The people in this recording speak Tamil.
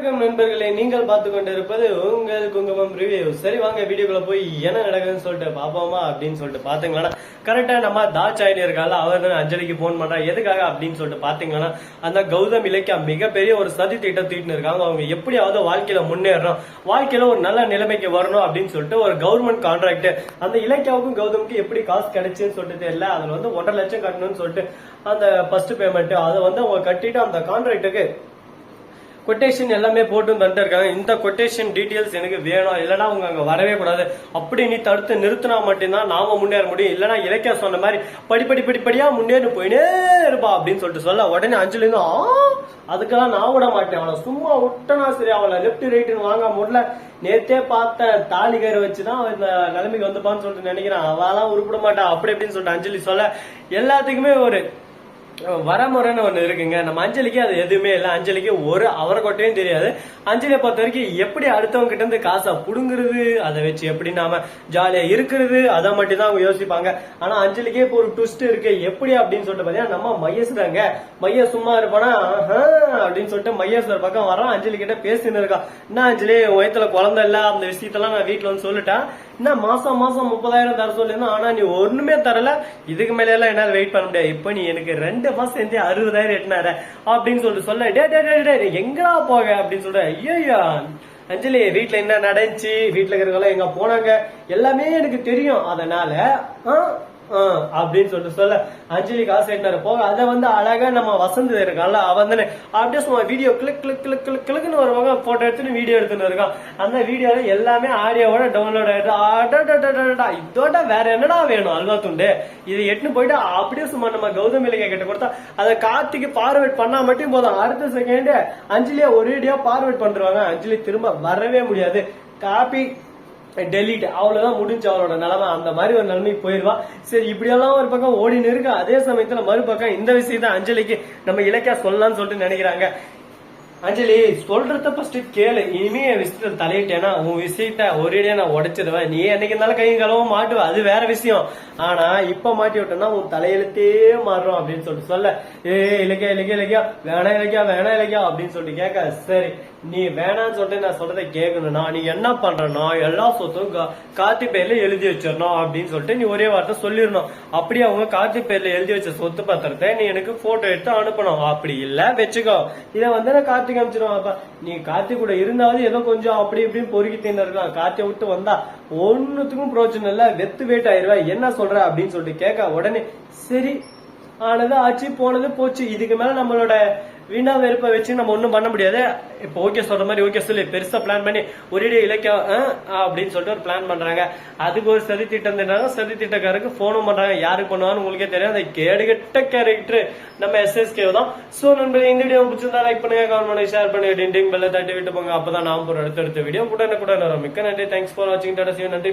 வணக்கம் நண்பர்களே நீங்கள் பார்த்து கொண்டிருப்பது உங்கள் குங்குமம் ரிவ்யூ சரி வாங்க வீடியோக்குள்ள போய் என்ன நடக்குதுன்னு சொல்லிட்டு பாப்போமா அப்படின்னு சொல்லிட்டு பாத்தீங்களா கரெக்டா நம்ம தாச்சாயின் இருக்கால அவர் அஞ்சலிக்கு போன் பண்றா. எதுக்காக அப்படின்னு சொல்லிட்டு பாத்தீங்கன்னா அந்த கௌதம் இலக்கியா மிகப்பெரிய ஒரு சதி திட்டம் தீட்டின்னு இருக்காங்க. அவங்க எப்படியாவது வாழ்க்கையில முன்னேறணும் வாழ்க்கையில ஒரு நல்ல நிலைமைக்கு வரணும் அப்படின்னு சொல்லிட்டு ஒரு கவர்மெண்ட் கான்ட்ராக்ட் அந்த இலக்கியாவுக்கும் கௌதமுக்கு எப்படி காசு கிடைச்சுன்னு சொல்லிட்டு தெரியல. அதுல வந்து ஒன்றரை லட்சம் கட்டணும்னு சொல்லிட்டு அந்த ஃபர்ஸ்ட் பேமெண்ட் அதை வந்து அவங்க கட்டிட்டு அந்த கான்ட்ராக்டுக்கு கொட்டேஷன் எல்லாமே போட்டு தந்துட்டு இருக்காங்க இந்த கொட்டேஷன் டீட்டெயில்ஸ் எனக்கு வேணும். இல்லைன்னா அவங்க அங்கே வரவே கூடாது. அப்படி நீ தடுத்து நிறுத்தினா மட்டும்தான் நாம முன்னேற முடியும். இல்லைன்னா இலக்கிய சொன்ன மாதிரி படிப்படி படிப்படியா முன்னேறி போயினே இருப்பா அப்படின்னு சொல்லிட்டு சொல்ல உடனே அஞ்சலி ஆ அதுக்கெல்லாம் நான் விட மாட்டேன். அவளை சும்மா விட்டனா சரி. அவளை லெஃப்ட் ரைட்டுன்னு வாங்க முடியல. நேத்தே பார்த்த தாலி கயிறு வச்சுதான் இந்த நிலைமைக்கு வந்துப்பான்னு சொல்லிட்டு நினைக்கிறேன். அவளாம் உருப்பிட மாட்டா. அப்படி அப்படின்னு சொல்லிட்டு அஞ்சலி சொல்ல எல்லாத்துக்குமே ஒரு வரமுறைன்னு ஒன்று இருக்குங்க. நம்ம அஞ்சலிக்கு அது எதுவுமே இல்லை. அஞ்சலிக்கு ஒரு அவரைக்கொட்டையும் தெரியாது. அஞ்சலியை பொறுத்த வரைக்கும் எப்படி அடுத்தவங்க கிட்ட இருந்து காசை புடுங்குறது அதை வச்சு எப்படி நாம ஜாலியா இருக்கிறது அதை மட்டும் தான் அவங்க யோசிப்பாங்க. ஆனா அஞ்சலிக்கே இப்போ ஒரு ட்விஸ்ட் இருக்கு. எப்படி அப்படின்னு சொல்லிட்டு பாத்தீங்கன்னா நம்ம மையசுதாங்க மைய சும்மா இருப்பானா அப்படின்னு சொல்லிட்டு மையஸ் பக்கம் வரான். அஞ்சலி கிட்ட பேசின்னு இருக்கான். என்ன அஞ்சலி உயத்துல குழந்தை இல்ல அந்த விஷயத்தெல்லாம் நான் வீட்டுல வந்து சொல்லிட்டேன். என்ன மாசம் மாசம் முப்பதாயிரம் தர சொல்லியிருந்தோம் ஆனா நீ ஒண்ணுமே தரல. இதுக்கு மேல எல்லாம் என்னால வெயிட் பண்ண முடியாது. இப்ப நீ எனக்கு ரெண்டு மாசம் சேர்ந்து அறுபதாயிரம் எட்டினார அப்படின்னு சொல்லிட்டு சொல்ல டே டே டே டே எங்கடா போக? அப்படின்னு சொல்ற ஐயோ அஞ்சலி வீட்டுல என்ன நடந்துச்சு? வீட்டுல இருக்கிறவங்க எங்க போனாங்க? எல்லாமே எனக்கு தெரியும். அதனால ஆ, அப்படின்னு சொல்லிட்டு சொல்ல அஞ்சலி காசு எட்டினாரு போக அதை வந்து அழகா நம்ம வசந்த் இருக்கான்ல அவன் தானே. அப்படியே சும்மா video click click click click கிளிக்னு வருவாங்க போட்டோ எடுத்துன்னு வீடியோ எடுத்துன்னு இருக்கான். அந்த வீடியோல எல்லாமே ஆடியோவோட டவுன்லோட் ஆயிடுது. அடடடடடடா, இதோட வேற என்னடா வேணும் அல்வா துண்டு? இதை எட்டுன்னு போயிட்டு அப்படியே சும்மா நம்ம கௌதம் இலக்கிய கிட்ட கொடுத்தா அதை கார்த்திக்கு பார்வேட் பண்ணா மட்டும் போதும். அடுத்த செகண்ட் அஞ்சலியா ஒரேடியா பார்வேட் பண்றாங்க அஞ்சலி திரும்ப வரவே முடியாது. காப்பி டெலிட் அவ்வளவுதான் முடிஞ்சு அவளோட நிலைமை. அந்த மாதிரி ஒரு நிலைமைக்கு போயிருவா. சரி இப்படியெல்லாம் ஒரு பக்கம் ஓடின்னு இருக்கு. அதே சமயத்துல மறுபக்கம் இந்த விஷயத்த அஞ்சலிக்கு நம்ம இலக்கியா சொல்லலாம்னு சொல்லிட்டு நினைக்கிறாங்க. அஞ்சலி சொல்றத ஃபர்ஸ்ட் கேளு. இனிமே என் விஷயத்துல தலையிட்டேன்னா உன் விஷயத்த ஒரேடியா நான் உடைச்சிருவேன். நீ என்னைக்கு இருந்தாலும் கை கலவ மாட்டுவ. அது வேற விஷயம். ஆனா இப்ப மாட்டி விட்டேன்னா உன் தலையெழுத்தே மாறுறோம் அப்படின்னு சொல்லிட்டு சொல்ல. ஏ இலக்கியா இலக்கியா இலக்கியா? வேணா இலக்கியா வேணாம் இலக்கியா? அப்படின்னு சொல்லிட்டு கேட்க. சரி நீ வேணான்னு சொல்லிட்டு நான் சொல்றதை கேட்கணும்னா நீ என்ன பண்றனா எல்லா சொத்தும் கா- கார்த்தி பேர்ல எழுதி வச்சிடணும் அப்படின்னு சொல்லிட்டு நீ ஒரே வார்த்தை சொல்லிடணும். அப்படி அவங்க கார்த்தி பேர்ல எழுதி வச்ச சொத்து பத்திரத்தை நீ எனக்கு போட்டோ எடுத்து அனுப்பணும். அப்படி இல்ல வச்சுக்கோ. இதை வந்து நான் கார்த்திக் அனுப்பிச்சிருவேன் அப்ப நீ கார்த்திக் கூட இருந்தாலும் ஏதோ கொஞ்சம் அப்படி இப்படின்னு பொறுக்கி தின்னு இருக்கலாம் கார்த்தியை விட்டு வந்தா ஒன்னுத்துக்கும் பிரோஜனம் இல்ல. வெத்து வேட் ஆயிருவா. என்ன சொல்ற அப்படின்னு சொல்லிட்டு கேட்க உடனே சரி ஆனது ஆச்சு போனது போச்சு. இதுக்கு மேல நம்மளோட வீணா வெறுப்பை வச்சு நம்ம ஒன்றும் பண்ண முடியாது. இப்போ ஓகே சொல்ற மாதிரி ஓகே சொல்லி பெருசாக பிளான் பண்ணி ஒரே இலக்கியம் அப்படின்னு சொல்லிட்டு ஒரு பிளான் பண்றாங்க. அதுக்கு ஒரு சதி திட்டம் திட்டாங்க சதி திட்டக்காரருக்கு ஃபோனும் பண்றாங்க. யாருக்கு பண்ணுவான்னு உங்களுக்கே தெரியும் அந்த கேடுகட்ட கேரக்டர் நம்ம எஸ்எஸ்கே தான். ஸோ நண்பர்கள் இந்த வீடியோ பிடிச்சிருந்தா லைக் பண்ணுங்க கமெண்ட் பண்ணி ஷேர் பண்ணி டிண்டிங் பெல்ல தட்டி விட்டு போங்க. அப்பதான் நான் ஒரு அடுத்த வீடியோ வீடியோ என்ன கூட மிக்க நன்றி. தேங்க்ஸ் ஃபார் வாட்சிங் டாடா சிவன் நன்றி.